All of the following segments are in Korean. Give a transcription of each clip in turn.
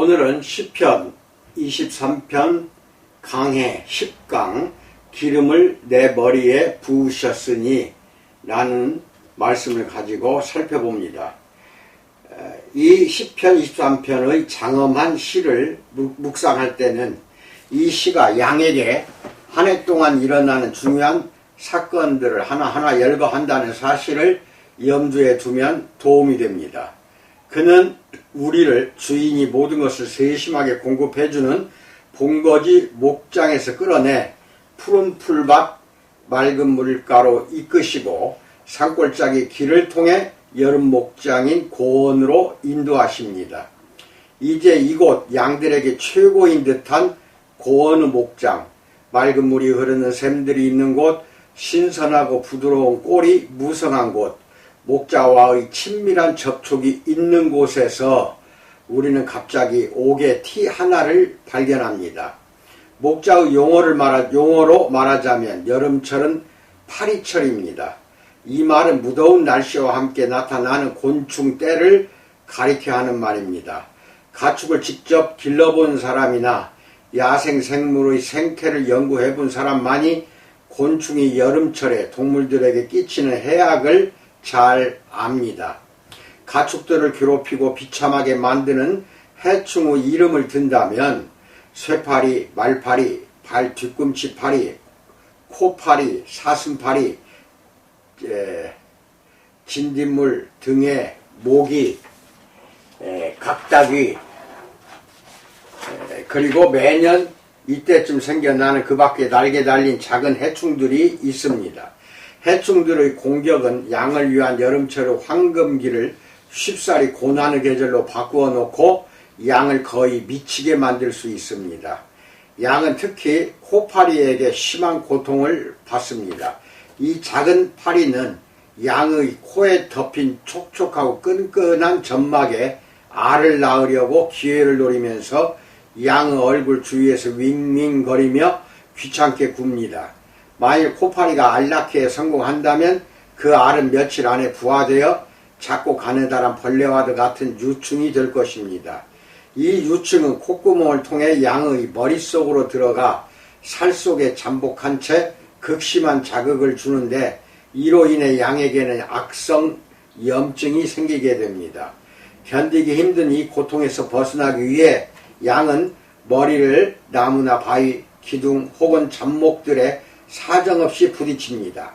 오늘은 시편 23편 강해 10강 기름을 내 머리에 부으셨으니 라는 말씀을 가지고 살펴봅니다. 에, 이 시편 23편의 장엄한 시를 묵- 묵상할 때는 이 시가 양에게 한 해 동안 일어나는 중요한 사건들을 하나하나 열거한다는 사실을 염두에 두면 도움이 됩니다. 그는 우리를 주인이 모든 것을 세심하게 공급해주는 본거지 목장에서 끌어내 푸른 풀밭 맑은 물가로 이끄시고 산골짜기 길을 통해 여름 목장인 고원으로 인도하십니다. 이제 이곳 양들에게 최고인 듯한 고원의 목장, 맑은 물이 흐르는 샘들이 있는 곳, 신선하고 부드러운 꼴이 무성한 곳, 목자와의 친밀한 접촉이 있는 곳에서 우리는 갑자기 옥의 티 하나를 발견합니다. 목자의 용어를 말하, 용어로 말하자면 여름철은 파리철입니다. 이 말은 무더운 날씨와 함께 나타나는 곤충 때를 가리켜 하는 말입니다. 가축을 직접 길러본 사람이나 야생 생물의 생태를 연구해 본 사람만이 곤충이 여름철에 동물들에게 끼치는 해악을 잘 압니다. 가축들을 괴롭히고 비참하게 만드는 해충의 이름을 든다면 쇠파리, 말파리, 발 뒤꿈치 파리, 코파리, 사슴파리, 에, 진딧물 등의 모기, 에, 각다귀, 에, 그리고 매년 이때쯤 생겨나는 그 밖에 날개 달린 작은 해충들이 있습니다. 해충들의 공격은 양을 위한 여름철의 황금기를 쉽사리 고난의 계절로 바꾸어 놓고 양을 거의 미치게 만들 수 있습니다. 양은 특히 코파리에게 심한 고통을 받습니다. 이 작은 파리는 양의 코에 덮인 촉촉하고 끈끈한 점막에 알을 낳으려고 기회를 노리면서 양의 얼굴 주위에서 윙윙거리며 귀찮게 굽니다. 만일 코파리가 알 낳기에 성공한다면 그 알은 며칠 안에 부화되어 작고 가느다란 벌레와도 같은 유충이 될 것입니다. 이 유충은 콧구멍을 통해 양의 머릿속으로 들어가 살 속에 잠복한 채 극심한 자극을 주는데 이로 인해 양에게는 악성 염증이 생기게 됩니다. 견디기 힘든 이 고통에서 벗어나기 위해 양은 머리를 나무나 바위, 기둥 혹은 잡목들에 사정없이 부딪힙니다.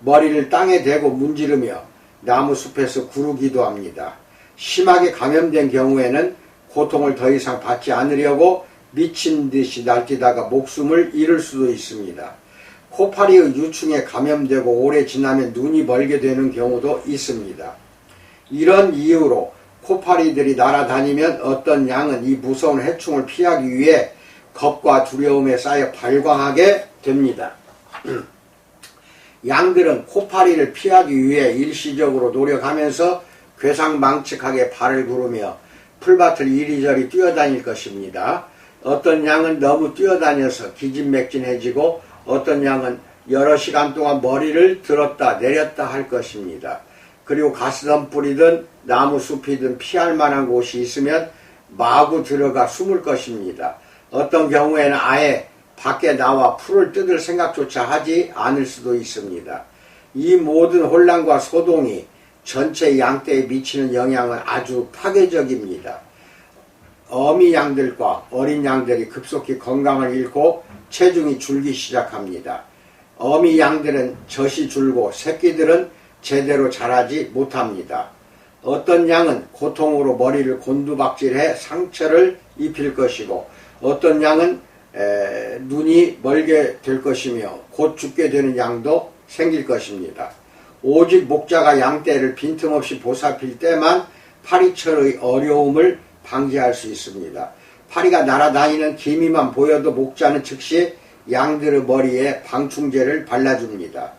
머리를 땅에 대고 문지르며 나무 숲에서 구르기도 합니다. 심하게 감염된 경우에는 고통을 더 이상 받지 않으려고 미친 듯이 날뛰다가 목숨을 잃을 수도 있습니다. 코파리의 유충에 감염되고 오래 지나면 눈이 멀게 되는 경우도 있습니다. 이런 이유로 코파리들이 날아다니면 어떤 양은 이 무서운 해충을 피하기 위해 겁과 두려움에 쌓여 발광하게 됩니다. 양들은 코파리를 피하기 위해 일시적으로 노력하면서 괴상망측하게 발을 구르며 풀밭을 이리저리 뛰어다닐 것입니다. 어떤 양은 너무 뛰어다녀서 기진맥진해지고 어떤 양은 여러 시간 동안 머리를 들었다 내렸다 할 것입니다. 그리고 가스덤 뿌리든 나무 숲이든 피할 만한 곳이 있으면 마구 들어가 숨을 것입니다. 어떤 경우에는 아예 밖에 나와 풀을 뜯을 생각조차 하지 않을 수도 있습니다. 이 모든 혼란과 소동이 전체 양떼에 미치는 영향은 아주 파괴적입니다. 어미 양들과 어린 양들이 급속히 건강을 잃고 체중이 줄기 시작합니다. 어미 양들은 젖이 줄고 새끼들은 제대로 자라지 못합니다. 어떤 양은 고통으로 머리를 곤두박질해 상처를 입힐 것이고 어떤 양은 에, 눈이 멀게 될 것이며 곧 죽게 되는 양도 생길 것입니다. 오직 목자가 양떼를 빈틈없이 보살필 때만 파리철의 어려움을 방지할 수 있습니다. 파리가 날아다니는 기미만 보여도 목자는 즉시 양들의 머리에 방충제를 발라줍니다.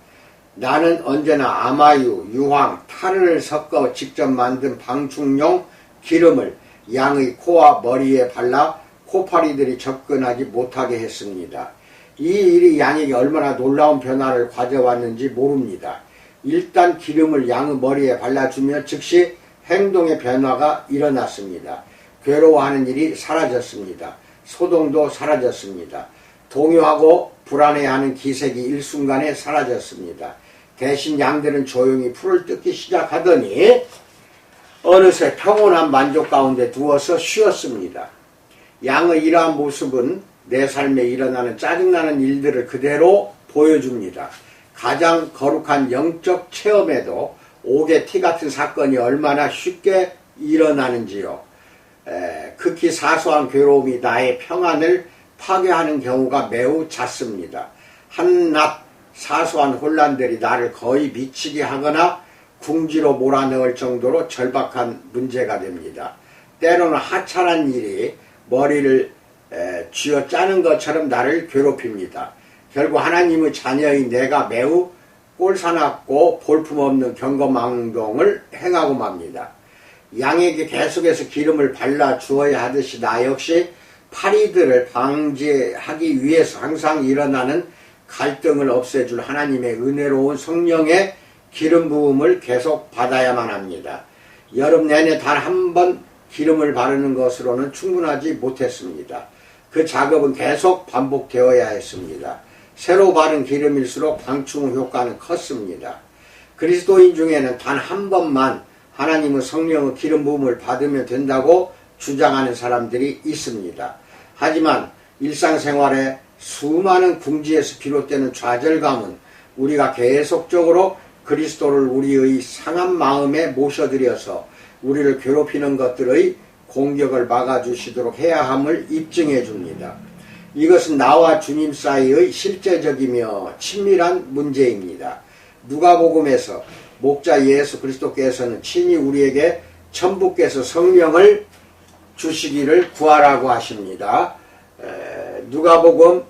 나는 언제나 아마유, 유황, 타르를 섞어 직접 만든 방충용 기름을 양의 코와 머리에 발라 코파리들이 접근하지 못하게 했습니다. 이 일이 양에게 얼마나 놀라운 변화를 가져왔는지 모릅니다. 일단 기름을 양의 머리에 발라주며 즉시 행동의 변화가 일어났습니다. 괴로워하는 일이 사라졌습니다. 소동도 사라졌습니다. 동요하고 불안해하는 기색이 일순간에 사라졌습니다. 대신 양들은 조용히 풀을 뜯기 시작하더니 어느새 평온한 만족 가운데 두어서 쉬었습니다. 양의 이러한 모습은 내 삶에 일어나는 짜증나는 일들을 그대로 보여줍니다. 가장 거룩한 영적 체험에도 옥의 티 같은 사건이 얼마나 쉽게 일어나는지요. 에, 극히 사소한 괴로움이 나의 평안을 파괴하는 경우가 매우 잦습니다. 한낱 사소한 혼란들이 나를 거의 미치게 하거나 궁지로 몰아넣을 정도로 절박한 문제가 됩니다. 때로는 하찮은 일이 머리를 에, 쥐어 짜는 것처럼 나를 괴롭힙니다. 결국 하나님의 자녀인 내가 매우 꼴사납고 볼품없는 경거망동을 행하고 맙니다. 양에게 계속해서 기름을 발라 주어야 하듯이 나 역시 파리들을 방지하기 위해서 항상 일어나는 갈등을 없애줄 하나님의 은혜로운 성령의 기름 부음을 계속 받아야만 합니다. 여름 내내 단 한 번 기름을 바르는 것으로는 충분하지 못했습니다. 그 작업은 계속 반복되어야 했습니다. 새로 바른 기름일수록 방충 효과는 컸습니다. 그리스도인 중에는 단 한 번만 하나님의 성령의 기름 부음을 받으면 된다고 주장하는 사람들이 있습니다. 하지만 일상생활에 수많은 궁지에서 비롯되는 좌절감은 우리가 계속적으로 그리스도를 우리의 상한 마음에 모셔들여서 우리를 괴롭히는 것들의 공격을 막아주시도록 해야 함을 입증해 줍니다. 이것은 나와 주님 사이의 실제적이며 친밀한 문제입니다. 누가복음에서 목자 예수 그리스도께서는 친히 우리에게 천부께서 성령을 주시기를 구하라고 하십니다. 에, 누가복음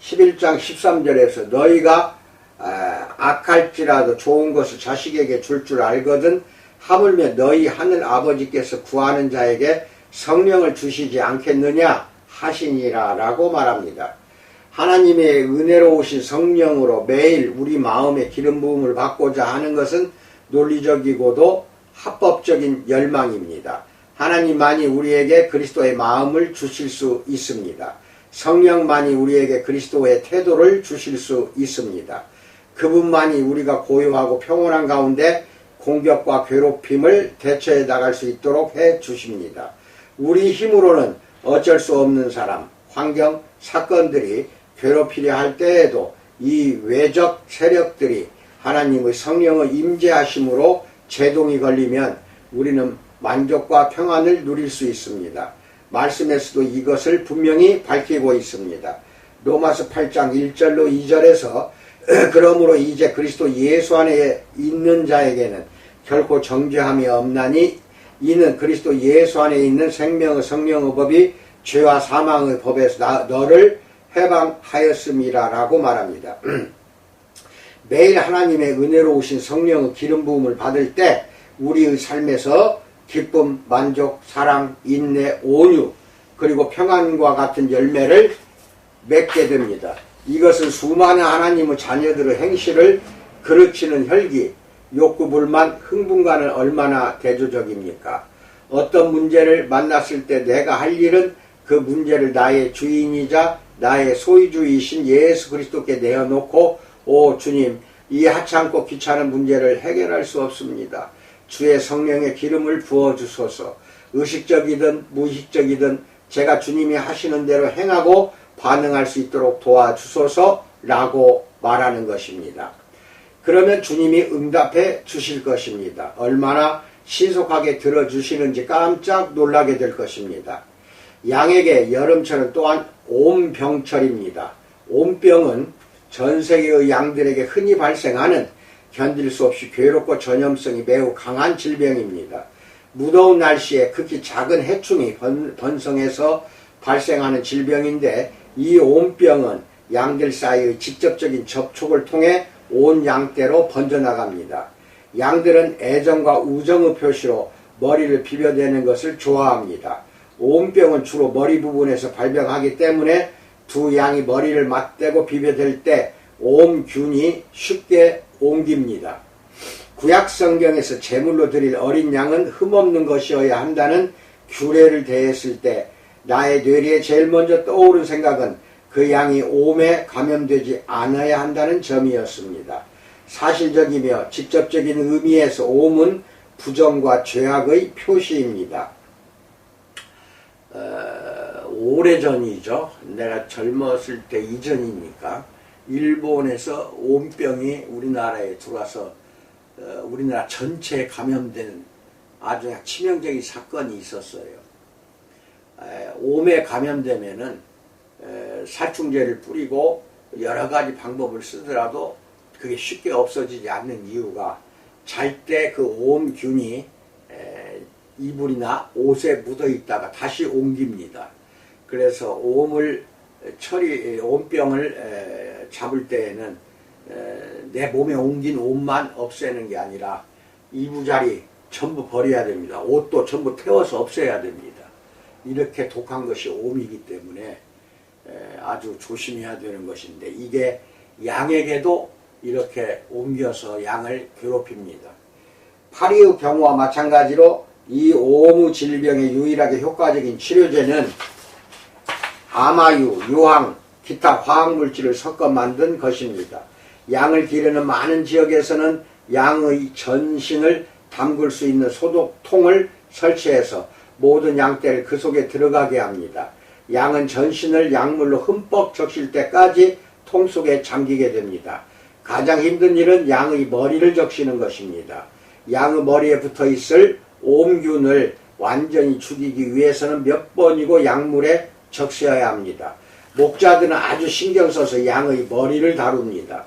11장 13절에서 너희가 에, 악할지라도 좋은 것을 자식에게 줄 줄 알거든 하물며 너희 하늘 아버지께서 구하는 자에게 성령을 주시지 않겠느냐 하시니라 라고 말합니다. 하나님의 은혜로우신 성령으로 매일 우리 마음의 기름 부음을 받고자 하는 것은 논리적이고도 합법적인 열망입니다. 하나님만이 우리에게 그리스도의 마음을 주실 수 있습니다. 성령만이 우리에게 그리스도의 태도를 주실 수 있습니다. 그분만이 우리가 고요하고 평온한 가운데 공격과 괴롭힘을 대처해 나갈 수 있도록 해 주십니다. 우리 힘으로는 어쩔 수 없는 사람, 환경, 사건들이 괴롭히려 할 때에도 이 외적 세력들이 하나님의 성령의 임재하심으로 제동이 걸리면 우리는 만족과 평안을 누릴 수 있습니다. 말씀에서도 이것을 분명히 밝히고 있습니다. 로마서 8장 1절로 2절에서 그러므로 이제 그리스도 예수 안에 있는 자에게는 결코 정죄함이 없나니 이는 그리스도 예수 안에 있는 생명의 성령의 법이 죄와 사망의 법에서 나, 너를 해방하였음이라라고 말합니다. 매일 하나님의 은혜로우신 성령의 기름 부음을 받을 때 우리의 삶에서 기쁨, 만족, 사랑, 인내, 온유 그리고 평안과 같은 열매를 맺게 됩니다. 이것은 수많은 하나님의 자녀들의 행실을 그르치는 혈기, 욕구, 불만, 흥분과는 얼마나 대조적입니까? 어떤 문제를 만났을 때 내가 할 일은 그 문제를 나의 주인이자 나의 소유주이신 예수 그리스도께 내어놓고 오 주님 이 하찮고 귀찮은 문제를 해결할 수 없습니다. 주의 성령의 기름을 부어 주소서. 의식적이든 무의식적이든 제가 주님이 하시는 대로 행하고 반응할 수 있도록 도와주소서라고 말하는 것입니다. 그러면 주님이 응답해 주실 것입니다. 얼마나 신속하게 들어주시는지 깜짝 놀라게 될 것입니다. 양에게 여름철은 또한 옴병철입니다. 옴병은 전 세계의 양들에게 흔히 발생하는 견딜 수 없이 괴롭고 전염성이 매우 강한 질병입니다. 무더운 날씨에 극히 작은 해충이 번, 번성해서 발생하는 질병인데 이 옴병은 양들 사이의 직접적인 접촉을 통해 온 양떼로 번져나갑니다. 양들은 애정과 우정의 표시로 머리를 비벼대는 것을 좋아합니다. 옴병은 주로 머리 부분에서 발병하기 때문에 두 양이 머리를 맞대고 비벼댈 때 옴균이 쉽게 옮깁니다. 구약 성경에서 제물로 드릴 어린 양은 흠없는 것이어야 한다는 규례를 대했을 때 나의 뇌리에 제일 먼저 떠오른 생각은 그 양이 옴에 감염되지 않아야 한다는 점이었습니다. 사실적이며 직접적인 의미에서 옴은 부정과 죄악의 표시입니다. 어, 오래전이죠. 내가 젊었을 때 이전이니까 일본에서 옴병이 우리나라에 들어와서 어, 우리나라 전체에 감염된 아주 치명적인 사건이 있었어요. 에, 옴에 감염되면은 에, 살충제를 뿌리고 여러 가지 방법을 쓰더라도 그게 쉽게 없어지지 않는 이유가 잘 때그 옴균이 에, 이불이나 옷에 묻어 있다가 다시 옮깁니다. 그래서 옴을 처리 옴병을 에, 잡을 때에는 에, 내 몸에 옮긴 옷만 없애는 게 아니라 이부자리 전부 버려야 됩니다. 옷도 전부 태워서 없애야 됩니다. 이렇게 독한 것이 옴이기 때문에 에, 아주 조심해야 되는 것인데 이게 양에게도 이렇게 옮겨서 양을 괴롭힙니다. 파리의 경우와 마찬가지로 이 오무 질병에 유일하게 효과적인 치료제는 아마유, 유황, 기타 화학물질을 섞어 만든 것입니다. 양을 기르는 많은 지역에서는 양의 전신을 담글 수 있는 소독통을 설치해서 모든 양떼를 그 속에 들어가게 합니다. 양은 전신을 약물로 흠뻑 적실 때까지 통 속에 잠기게 됩니다. 가장 힘든 일은 양의 머리를 적시는 것입니다. 양의 머리에 붙어 있을 옴균을 완전히 죽이기 위해서는 몇 번이고 약물에 적셔야 합니다. 목자들은 아주 신경 써서 양의 머리를 다룹니다.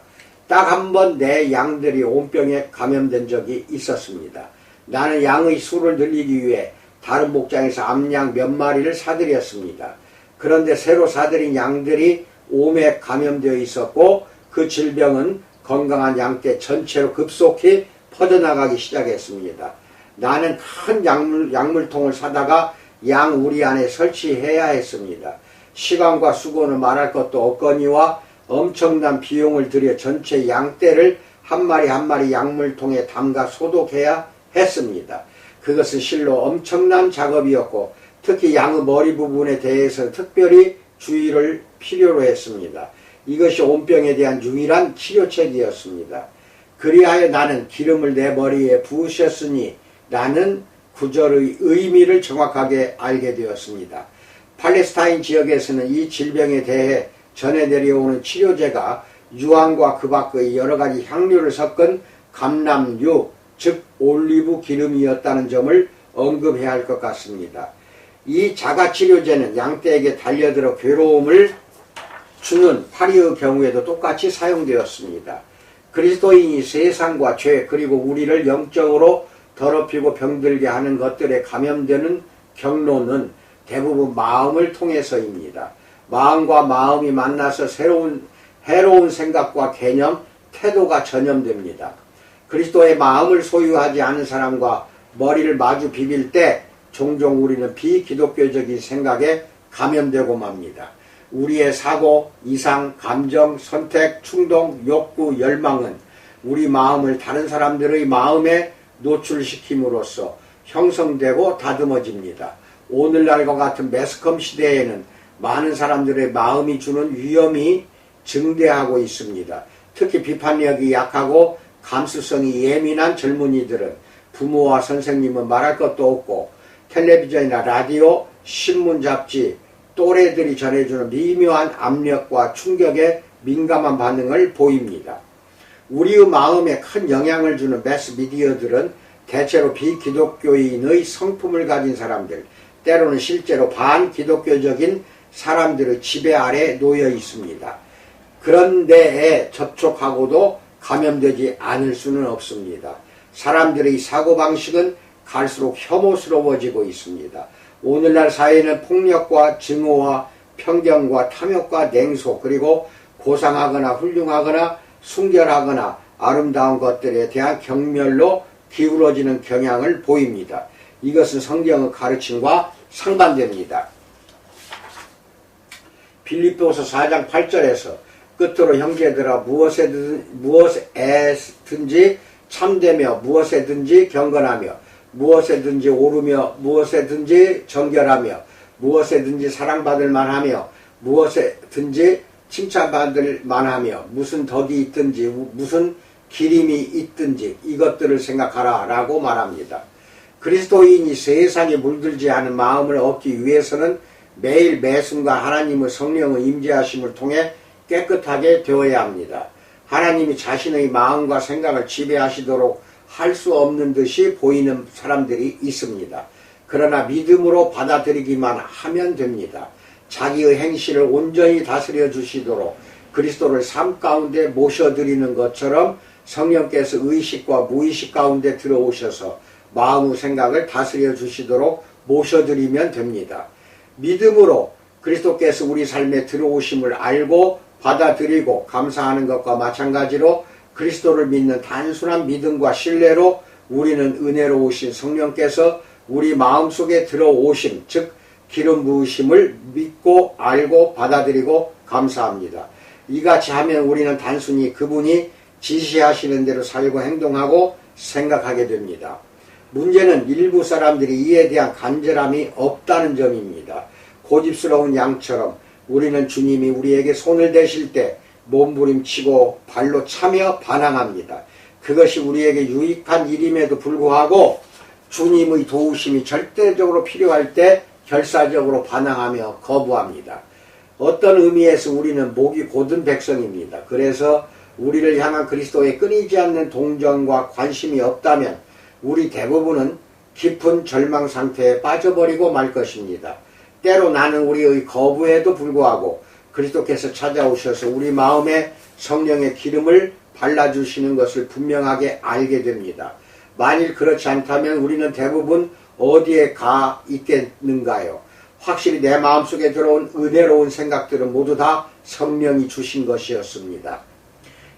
딱 한 번 내 양들이 옴병에 감염된 적이 있었습니다. 나는 양의 수를 늘리기 위해 다른 목장에서 암양 몇 마리를 사들였습니다. 그런데 새로 사들인 양들이 옴에 감염되어 있었고 그 질병은 건강한 양떼 전체로 급속히 퍼져나가기 시작했습니다. 나는 큰 약물, 약물통을 사다가 양 우리 안에 설치해야 했습니다. 시간과 수고는 말할 것도 없거니와 엄청난 비용을 들여 전체 양떼를 한 마리 한 마리 약물통에 담가 소독해야 했습니다. 그것은 실로 엄청난 작업이었고 특히 양의 머리 부분에 대해서 특별히 주의를 필요로 했습니다. 이것이 온병에 대한 유일한 치료책이었습니다. 그리하여 나는 기름을 내 머리에 부으셨으니 나는 구절의 의미를 정확하게 알게 되었습니다. 팔레스타인 지역에서는 이 질병에 대해 전해 내려오는 치료제가 유황과 그 밖의 여러 가지 향료를 섞은 감람유, 즉 올리브 기름이었다는 점을 언급해야 할 것 같습니다. 이 자가치료제는 양떼에게 달려들어 괴로움을 주는 파리의 경우에도 똑같이 사용되었습니다. 그리스도인이 세상과 죄 그리고 우리를 영적으로 더럽히고 병들게 하는 것들에 감염되는 경로는 대부분 마음을 통해서입니다. 마음과 마음이 만나서 새로운 해로운 생각과 개념, 태도가 전염됩니다. 그리스도의 마음을 소유하지 않은 사람과 머리를 마주 비빌 때 종종 우리는 비기독교적인 생각에 감염되고 맙니다. 우리의 사고, 이상, 감정, 선택, 충동, 욕구, 열망은 우리 마음을 다른 사람들의 마음에 노출시킴으로써 형성되고 다듬어집니다. 오늘날과 같은 매스컴 시대에는 많은 사람들의 마음이 주는 위험이 증대하고 있습니다. 특히 비판력이 약하고 감수성이 예민한 젊은이들은 부모와 선생님은 말할 것도 없고 텔레비전이나 라디오, 신문 잡지, 또래들이 전해주는 미묘한 압력과 충격에 민감한 반응을 보입니다. 우리의 마음에 큰 영향을 주는 매스 미디어들은 대체로 비기독교인의 성품을 가진 사람들, 때로는 실제로 반기독교적인 사람들의 지배 아래 놓여 있습니다. 그런 데에 접촉하고도 감염되지 않을 수는 없습니다. 사람들의 사고방식은 갈수록 혐오스러워지고 있습니다. 오늘날 사회는 폭력과 증오와 편견과 탐욕과 냉소 그리고 고상하거나 훌륭하거나 순결하거나 아름다운 것들에 대한 경멸로 기울어지는 경향을 보입니다. 이것은 성경의 가르침과 상반됩니다. 빌립보서 4장 8절에서 끝으로 형제들아 무엇에든, 무엇에든지 참되며 무엇에든지 경건하며 무엇에든지 오르며 무엇에든지 정결하며 무엇에든지 사랑받을 만하며 무엇에든지 칭찬받을 만하며 무슨 덕이 있든지 무슨 기림이 있든지 이것들을 생각하라 라고 말합니다. 그리스도인이 세상에 물들지 않은 마음을 얻기 위해서는 매일 매순간 하나님의 성령의 임재하심을 통해 깨끗하게 되어야 합니다. 하나님이 자신의 마음과 생각을 지배하시도록 할 수 없는 듯이 보이는 사람들이 있습니다. 그러나 믿음으로 받아들이기만 하면 됩니다. 자기의 행실을 온전히 다스려 주시도록 그리스도를 삶 가운데 모셔드리는 것처럼 성령께서 의식과 무의식 가운데 들어오셔서 마음의 생각을 다스려 주시도록 모셔드리면 됩니다. 믿음으로 그리스도께서 우리 삶에 들어오심을 알고 받아들이고 감사하는 것과 마찬가지로 그리스도를 믿는 단순한 믿음과 신뢰로 우리는 은혜로우신 성령께서 우리 마음속에 들어오심, 즉 기름 부으심을 믿고 알고 받아들이고 감사합니다. 이같이 하면 우리는 단순히 그분이 지시하시는 대로 살고 행동하고 생각하게 됩니다. 문제는 일부 사람들이 이에 대한 간절함이 없다는 점입니다. 고집스러운 양처럼 우리는 주님이 우리에게 손을 대실 때 몸부림치고 발로 차며 반항합니다. 그것이 우리에게 유익한 일임에도 불구하고 주님의 도우심이 절대적으로 필요할 때 결사적으로 반항하며 거부합니다. 어떤 의미에서 우리는 목이 곧은 백성입니다. 그래서 우리를 향한 그리스도의 끊이지 않는 동정과 관심이 없다면 우리 대부분은 깊은 절망 상태에 빠져버리고 말 것입니다. 때로 나는 우리의 거부에도 불구하고 그리스도께서 찾아오셔서 우리 마음에 성령의 기름을 발라주시는 것을 분명하게 알게 됩니다. 만일 그렇지 않다면 우리는 대부분 어디에 가 있겠는가요? 확실히 내 마음속에 들어온 은혜로운 생각들은 모두 다 성령이 주신 것이었습니다.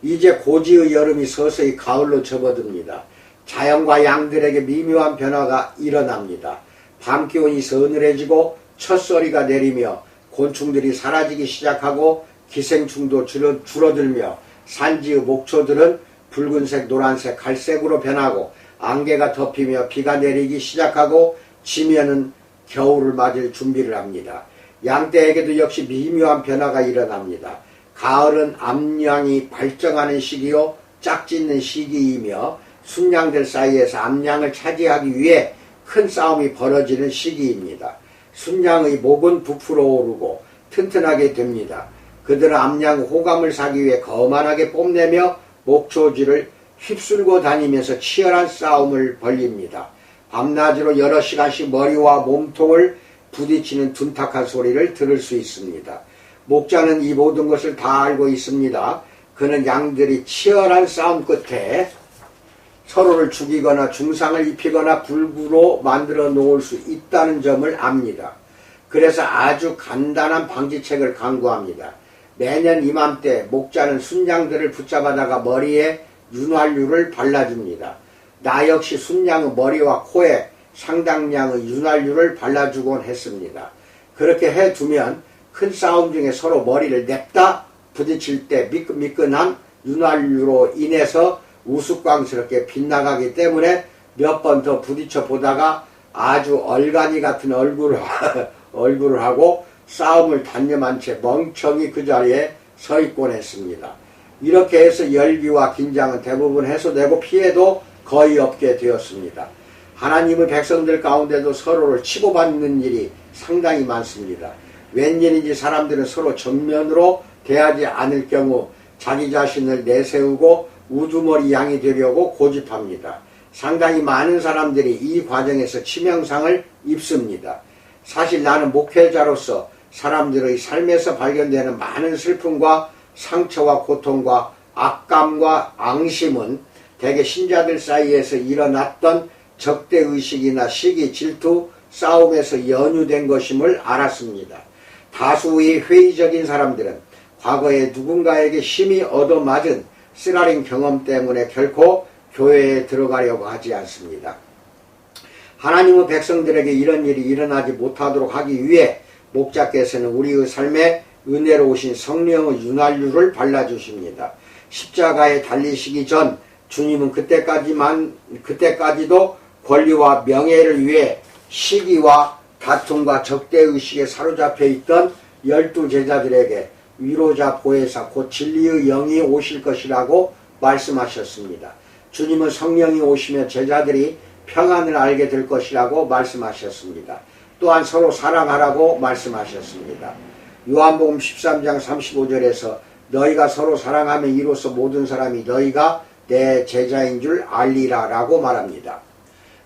이제 고지의 여름이 서서히 가을로 접어듭니다. 자연과 양들에게 미묘한 변화가 일어납니다. 밤 기온이 서늘해지고 첫소리가 내리며 곤충들이 사라지기 시작하고 기생충도 줄어들며 산지의 목초들은 붉은색, 노란색, 갈색으로 변하고 안개가 덮이며 비가 내리기 시작하고 지면은 겨울을 맞을 준비를 합니다. 양떼에게도 역시 미묘한 변화가 일어납니다. 가을은 암양이 발정하는 시기요 짝짓는 시기이며 순양들 사이에서 암양을 차지하기 위해 큰 싸움이 벌어지는 시기입니다. 순양의 목은 부풀어 오르고 튼튼하게 됩니다. 그들은 암양 호감을 사기 위해 거만하게 뽐내며 목초지를 휩쓸고 다니면서 치열한 싸움을 벌립니다. 밤낮으로 여러 시간씩 머리와 몸통을 부딪히는 둔탁한 소리를 들을 수 있습니다. 목자는 이 모든 것을 다 알고 있습니다. 그는 양들이 치열한 싸움 끝에 서로를 죽이거나 중상을 입히거나 불구로 만들어 놓을 수 있다는 점을 압니다. 그래서 아주 간단한 방지책을 강구합니다. 매년 이맘때 목자는 순양들을 붙잡아다가 머리에 윤활유를 발라줍니다. 나 역시 순양의 머리와 코에 상당량의 윤활유를 발라주곤 했습니다. 그렇게 해두면 큰 싸움 중에 서로 머리를 냅다 부딪힐 때 미끈미끈한 윤활유로 인해서 우스꽝스럽게 빗나가기 때문에 몇 번 더 부딪혀 보다가 아주 얼간이 같은 얼굴을, 얼굴을 하고 싸움을 단념한 채 멍청이 그 자리에 서 있곤 했습니다. 이렇게 해서 열기와 긴장은 대부분 해소되고 피해도 거의 없게 되었습니다. 하나님의 백성들 가운데도 서로를 치고받는 일이 상당히 많습니다. 웬일인지 사람들은 서로 정면으로 대하지 않을 경우 자기 자신을 내세우고 우두머리 양이 되려고 고집합니다. 상당히 많은 사람들이 이 과정에서 치명상을 입습니다. 사실 나는 목회자로서 사람들의 삶에서 발견되는 많은 슬픔과 상처와 고통과 악감과 앙심은 대개 신자들 사이에서 일어났던 적대의식이나 시기, 질투, 싸움에서 연유된 것임을 알았습니다. 다수의 회의적인 사람들은 과거에 누군가에게 심히 얻어맞은 쓰라린 경험 때문에 결코 교회에 들어가려고 하지 않습니다. 하나님의 백성들에게 이런 일이 일어나지 못하도록 하기 위해 목자께서는 우리의 삶에 은혜로우신 성령의 윤활유를 발라주십니다. 십자가에 달리시기 전 주님은 그때까지만, 그때까지도 권리와 명예를 위해 시기와 다툼과 적대 의식에 사로잡혀 있던 열두 제자들에게 위로자 보혜사 곧 진리의 영이 오실 것이라고 말씀하셨습니다. 주님은 성령이 오시며 제자들이 평안을 알게 될 것이라고 말씀하셨습니다. 또한 서로 사랑하라고 말씀하셨습니다. 요한복음 13장 35절에서 너희가 서로 사랑하면 이로써 모든 사람이 너희가 내 제자인 줄 알리라 라고 말합니다.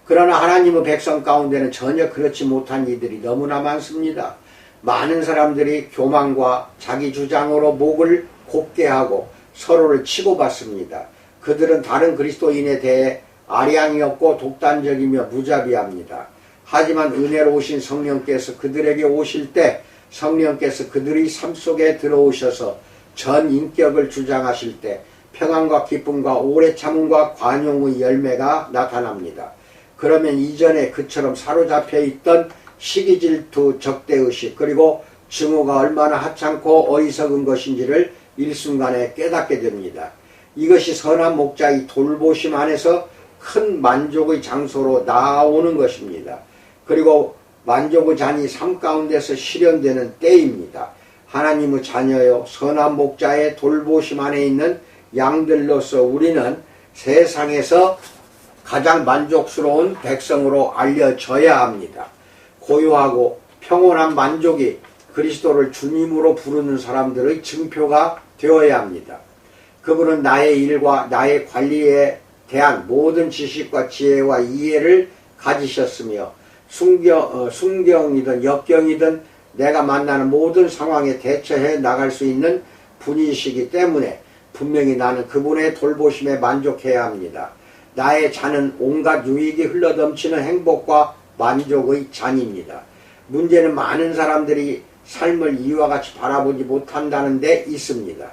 그러나 하나님의 백성 가운데는 전혀 그렇지 못한 이들이 너무나 많습니다. 많은 사람들이 교만과 자기 주장으로 목을 곱게 하고 서로를 치고받습니다. 그들은 다른 그리스도인에 대해 아량이 없고 독단적이며 무자비합니다. 하지만 은혜로우신 성령께서 그들에게 오실 때 성령께서 그들의 삶 속에 들어오셔서 전 인격을 주장하실 때 평안과 기쁨과 오래 참음과 관용의 열매가 나타납니다. 그러면 이전에 그처럼 사로잡혀 있던 시기질투, 적대의식 그리고 증오가 얼마나 하찮고 어리석은 것인지를 일순간에 깨닫게 됩니다. 이것이 선한 목자의 돌보심 안에서 큰 만족의 장소로 나오는 것입니다. 그리고 만족의 잔이 삶 가운데서 실현되는 때입니다. 하나님의 자녀요 선한 목자의 돌보심 안에 있는 양들로서 우리는 세상에서 가장 만족스러운 백성으로 알려져야 합니다. 고요하고 평온한 만족이 그리스도를 주님으로 부르는 사람들의 증표가 되어야 합니다. 그분은 나의 일과 나의 관리에 대한 모든 지식과 지혜와 이해를 가지셨으며 순경, 어, 순경이든 역경이든 내가 만나는 모든 상황에 대처해 나갈 수 있는 분이시기 때문에 분명히 나는 그분의 돌보심에 만족해야 합니다. 나의 잔은 온갖 유익이 흘러넘치는 행복과 만족의 잔입니다. 문제는 많은 사람들이 삶을 이와 같이 바라보지 못한다는 데 있습니다.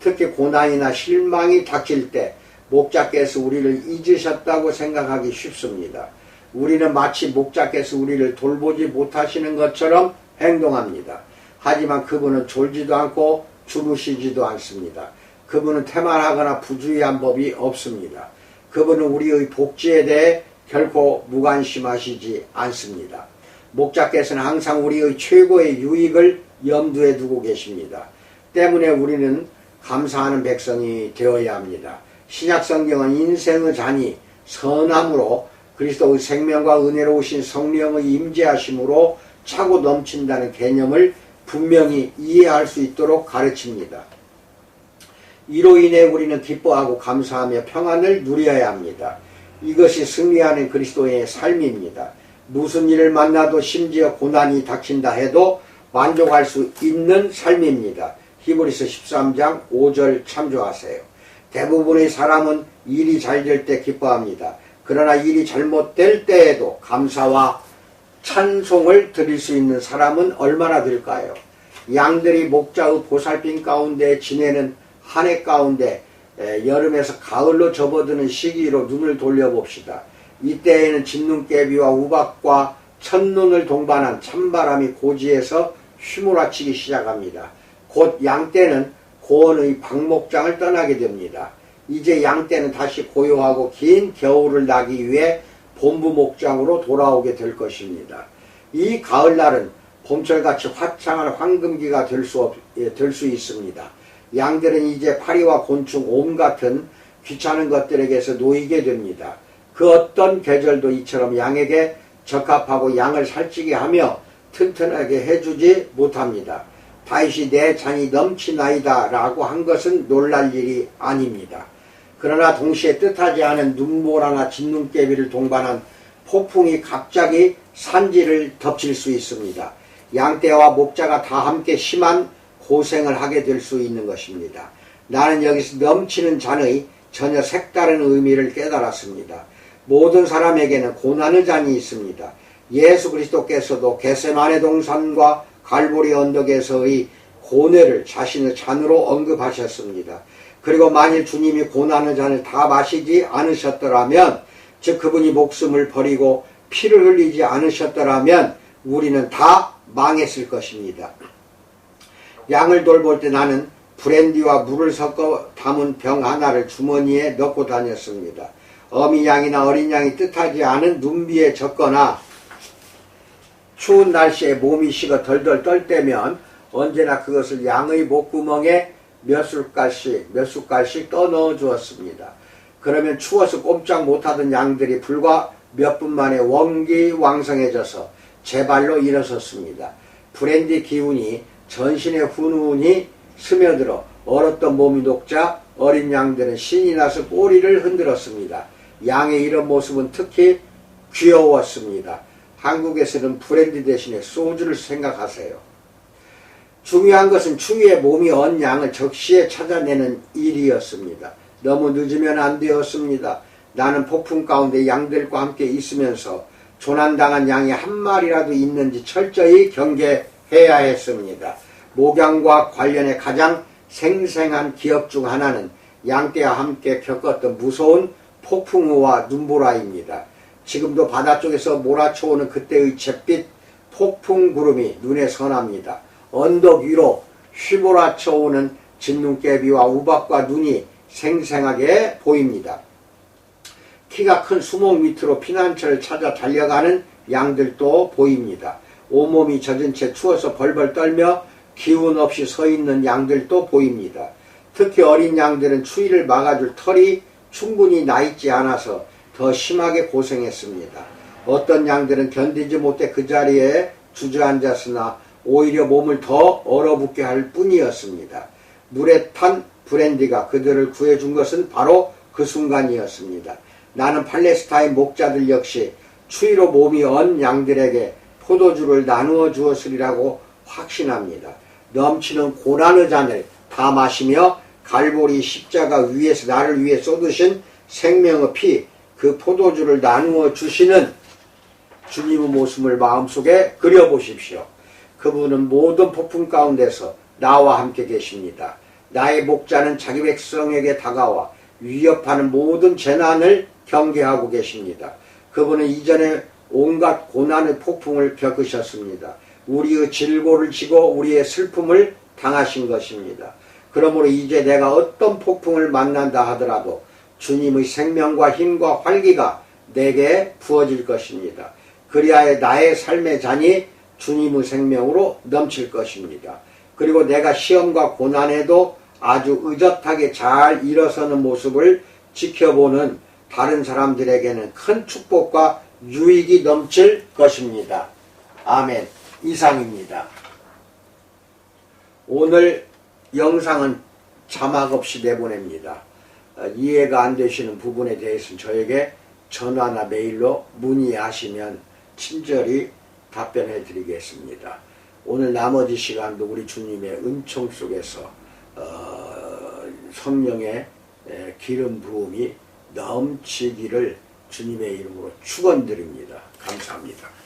특히 고난이나 실망이 닥칠 때 목자께서 우리를 잊으셨다고 생각하기 쉽습니다. 우리는 마치 목자께서 우리를 돌보지 못하시는 것처럼 행동합니다. 하지만 그분은 졸지도 않고 주무시지도 않습니다. 그분은 태만하거나 부주의한 법이 없습니다. 그분은 우리의 복지에 대해 결코 무관심하시지 않습니다. 목자께서는 항상 우리의 최고의 유익을 염두에 두고 계십니다. 때문에 우리는 감사하는 백성이 되어야 합니다. 신약 성경은 인생의 잔이 선함으로 그리스도의 생명과 은혜로우신 성령의 임재하심으로 차고 넘친다는 개념을 분명히 이해할 수 있도록 가르칩니다. 이로 인해 우리는 기뻐하고 감사하며 평안을 누려야 합니다. 이것이 승리하는 그리스도의 삶입니다. 무슨 일을 만나도 심지어 고난이 닥친다 해도 만족할 수 있는 삶입니다. 히브리서 13장 5절 참조하세요. 대부분의 사람은 일이 잘 될 때 기뻐합니다. 그러나 일이 잘못될 때에도 감사와 찬송을 드릴 수 있는 사람은 얼마나 될까요? 양들이 목자의 보살핌 가운데 지내는 한 해 가운데 여름에서 가을로 접어드는 시기로 눈을 돌려봅시다. 이때에는 진눈깨비와 우박과 첫눈을 동반한 찬바람이 고지에서 휘몰아치기 시작합니다. 곧 양떼는 고원의 방목장을 떠나게 됩니다. 이제 양떼는 다시 고요하고 긴 겨울을 나기 위해 본부 목장으로 돌아오게 될 것입니다. 이 가을날은 봄철같이 화창한 황금기가 될 수, 예, 될수 있습니다. 양들은 이제 파리와 곤충 옴 같은 귀찮은 것들에게서 놓이게 됩니다. 그 어떤 계절도 이처럼 양에게 적합하고 양을 살찌게 하며 튼튼하게 해주지 못합니다. 다윗이 내 잔이 넘치나이다 라고 한 것은 놀랄 일이 아닙니다. 그러나 동시에 뜻하지 않은 눈보라나 진눈깨비를 동반한 폭풍이 갑자기 산지를 덮칠 수 있습니다. 양떼와 목자가 다 함께 심한 고생을 하게 될 수 있는 것입니다. 나는 여기서 넘치는 잔의 전혀 색다른 의미를 깨달았습니다. 모든 사람에게는 고난의 잔이 있습니다. 예수 그리스도께서도 게세만의 동산과 갈보리 언덕에서의 고뇌를 자신의 잔으로 언급하셨습니다. 그리고 만일 주님이 고난의 잔을 다 마시지 않으셨더라면 즉 그분이 목숨을 버리고 피를 흘리지 않으셨더라면 우리는 다 망했을 것입니다. 양을 돌볼 때 나는 브랜디와 물을 섞어 담은 병 하나를 주머니에 넣고 다녔습니다. 어미 양이나 어린 양이 뜻하지 않은 눈비에 젖거나 추운 날씨에 몸이 식어 덜덜 떨 때면 언제나 그것을 양의 목구멍에 몇 숟갈씩 몇 숟갈씩 떠 넣어 주었습니다. 그러면 추워서 꼼짝 못하던 양들이 불과 몇 분 만에 원기왕성해져서 제발로 일어섰습니다. 브랜디 기운이 전신에 훈훈히 스며들어 얼었던 몸이 녹자 어린 양들은 신이 나서 꼬리를 흔들었습니다. 양의 이런 모습은 특히 귀여웠습니다. 한국에서는 브랜디 대신에 소주를 생각하세요. 중요한 것은 추위에 몸이 언 양을 적시에 찾아내는 일이었습니다. 너무 늦으면 안 되었습니다. 나는 폭풍 가운데 양들과 함께 있으면서 조난당한 양이 한 마리라도 있는지 철저히 경계 해야 했습니다. 목양과 관련해 가장 생생한 기억 중 하나는 양떼와 함께 겪었던 무서운 폭풍우와 눈보라입니다. 지금도 바다 쪽에서 몰아쳐오는 그때의 잿빛 폭풍 구름이 눈에 선합니다. 언덕 위로 휘몰아쳐오는 진눈깨비와 우박과 눈이 생생하게 보입니다. 키가 큰 수목 밑으로 피난처를 찾아 달려가는 양들도 보입니다. 온몸이 젖은 채 추워서 벌벌 떨며 기운 없이 서 있는 양들도 보입니다. 특히 어린 양들은 추위를 막아줄 털이 충분히 나 있지 않아서 더 심하게 고생했습니다. 어떤 양들은 견디지 못해 그 자리에 주저앉았으나 오히려 몸을 더 얼어붙게 할 뿐이었습니다. 물에 탄 브랜디가 그들을 구해준 것은 바로 그 순간이었습니다. 나는 팔레스타인 목자들 역시 추위로 몸이 언 양들에게 포도주를 나누어 주었으리라고 확신합니다. 넘치는 고난의 잔을 다 마시며 갈보리 십자가 위에서 나를 위해 쏟으신 생명의 피, 그 포도주를 나누어 주시는 주님의 모습을 마음속에 그려보십시오. 그분은 모든 폭풍 가운데서 나와 함께 계십니다. 나의 목자는 자기 백성에게 다가와 위협하는 모든 재난을 경계하고 계십니다. 그분은 이전에 온갖 고난의 폭풍을 겪으셨습니다. 우리의 질고를 지고 우리의 슬픔을 당하신 것입니다. 그러므로 이제 내가 어떤 폭풍을 만난다 하더라도 주님의 생명과 힘과 활기가 내게 부어질 것입니다. 그리하여 나의 삶의 잔이 주님의 생명으로 넘칠 것입니다. 그리고 내가 시험과 고난에도 아주 의젓하게 잘 일어서는 모습을 지켜보는 다른 사람들에게는 큰 축복과 유익이 넘칠 것입니다. 아멘. 이상입니다. 오늘 영상은 자막 없이 내보냅니다. 어, 이해가 안 되시는 부분에 대해서는 저에게 전화나 메일로 문의하시면 친절히 답변해 드리겠습니다. 오늘 나머지 시간도 우리 주님의 은총 속에서 어, 성령의 에, 기름 부음이 넘치기를 주님의 이름으로 축원드립니다. 감사합니다.